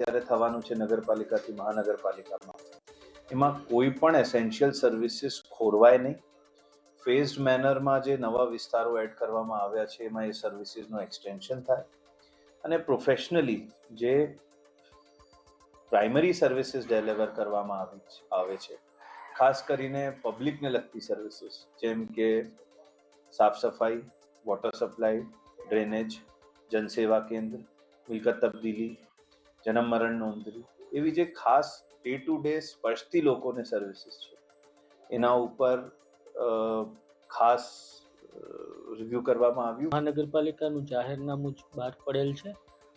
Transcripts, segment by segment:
ત્યારે થવાનું છે નગરપાલિકાથી મહાનગરપાલિકામાં. એમાં કોઈ પણ એસેન્શિયલ સર્વિસીસ ખોરવાય નહીં. ફેઝડ મેનરમાં જે નવા વિસ્તારો એડ કરવામાં આવ્યા છે, એમાં એ સર્વિસીસનું એક્સટેન્શન થાય. અને પ્રોફેશનલી જે પ્રાઇમરી સર્વિસીસ ડિલિવર કરવામાં આવી આવે છે. ખાસ કરીને પબ્લિકને લગતી સર્વિસીસ જેમ કે સાફ સફાઈ વોટર સપ્લાય ડ્રેનેજ જનસેવા કેન્દ્ર, મિલકત તબદીલી જન્મ મરણ નોંધણી એવી જે ખાસ ડે ટુ ડે સ્પર્શતી લોકોને સર્વિસીસ છે. એના ઉપર ખાસ રિવ્યુ કરવામાં આવ્યું. મહાનગરપાલિકાનું જાહેરનામું બહાર પડેલ છે.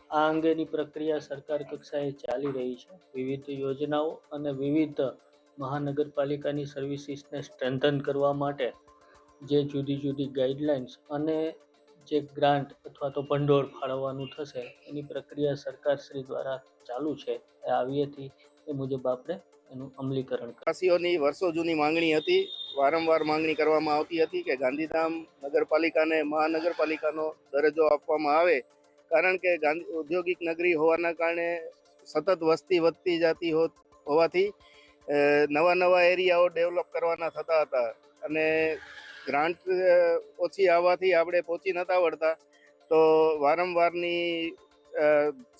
આ અંગેની પ્રક્રિયા સરકાર કક્ષાએ ચાલી રહી છે. વિવિધ યોજનાઓ અને વિવિધ મહાનગરપાલિકાની સર્વિસીસને સ્ટ્રેન્થન કરવા માટે જે જુદી જુદી ગાઈડલાઇન્સ અને જે ગ્રાન્ટ અથવા તો ભંડોળ ફાળવવાનું થશે, એની પ્રક્રિયા સરકારશ્રી દ્વારા ચાલુ છે. આવી હતી, એ મુજબ આપણે એનું અમલીકરણ વાસીઓની વર્ષો જૂની માંગણી હતી, વારંવાર માંગણી કરવામાં આવતી હતી કે ગાંધીધામ નગરપાલિકાને મહાનગરપાલિકાનો દરજ્જો આપવામાં આવે, કારણ કે ગાંધી, ઔદ્યોગિક નગરી હોવાના કારણે સતત વસ્તી વધતી જતી હોવાથી નવા નવા એરિયાઓ ડેવલપ કરવાના થતા હતા. અને ગ્રાન્ટ ઓછી આવવાથી આપણે પહોંચી નતા વળતા. તો વારંવારની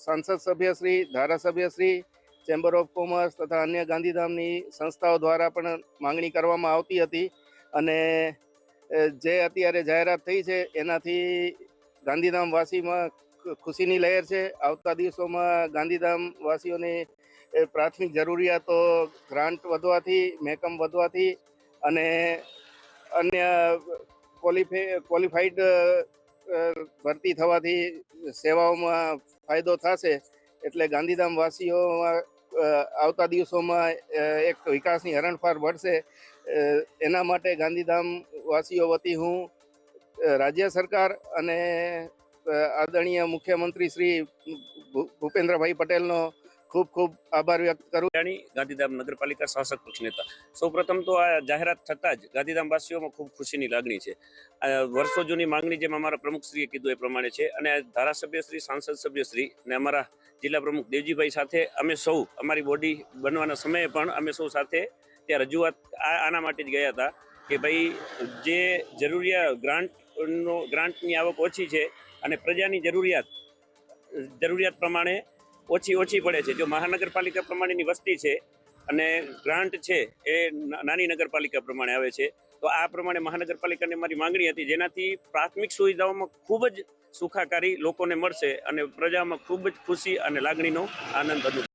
સાંસદ સભ્યશ્રી ધારાસભ્યશ્રી ચેમ્બર ઓફ કોમર્સ તથા અન્ય ગાંધીધામની સંસ્થાઓ દ્વારા પણ માંગણી કરવામાં આવતી હતી. અને જે અત્યારે જાહેરાત થઈ છે, એનાથી ગાંધીધામ વાસીમાં ખુશીની લહેર છે. આવતા દિવસોમાં ગાંધીધામ વાસીઓની પ્રાથમિક જરૂરિયાતો ગ્રાન્ટ વધવાથી, મેકમ વધવાથી અને અન્ય ક્વોલિફાઈ ક્વોલિફાઈડ ભરતી થવાથી સેવાઓમાં ફાયદો થશે. એટલે ગાંધીધામ વાસીઓમાં આવતા દિવસોમાં એક વિકાસની હરણફાર ભરશે એના માટે ગાંધીધામ વાસીઓ વતી હું રાજ્ય સરકાર અને આદરણીય મુખ્યમંત્રી શ્રી ભૂપેન્દ્રભાઈ પટેલનો ખૂબ ખૂબ આભાર વ્યક્ત કરું. જાણી ગાંધીધામ નગરપાલિકા શાસક પક્ષ નેતા. સૌપ્રથમ તો આ જાહેરાત થતાં જ ગાંધીધામવાસીઓમાં ખૂબ ખુશીની લાગણી છે. વર્ષો જૂની માંગણી જેમ અમારા પ્રમુખશ્રીએ કીધું એ પ્રમાણે છે અને ધારાસભ્યશ્રી સાંસદ સભ્યશ્રી અને અમારા જિલ્લા પ્રમુખ દેવજીભાઈ સાથે અમે સૌ, અમારી બોડી બનવાના સમયે પણ અમે સૌ સાથે ત્યાં રજૂઆત આના માટે જ ગયા હતા કે ભાઈ જે જરૂરિયાત ગ્રાન્ટનો ગ્રાન્ટની આવક ઓછી છે અને પ્રજાની જરૂરિયાત જરૂરિયાત પ્રમાણે ઓછી ઓછી પડે છે. જો મહાનગરપાલિકા પ્રમાણેની વસ્તી છે અને ગ્રાન્ટ છે એ નાની નગરપાલિકા પ્રમાણે આવે છે, તો આ પ્રમાણે મહાનગરપાલિકાને મારી માંગણી હતી જેનાથી પ્રાથમિક સુવિધાઓમાં ખૂબ જ સુખાકારી લોકોને મળશે અને પ્રજામાં ખૂબ જ ખુશી અને લાગણીનો આનંદ અનુભવ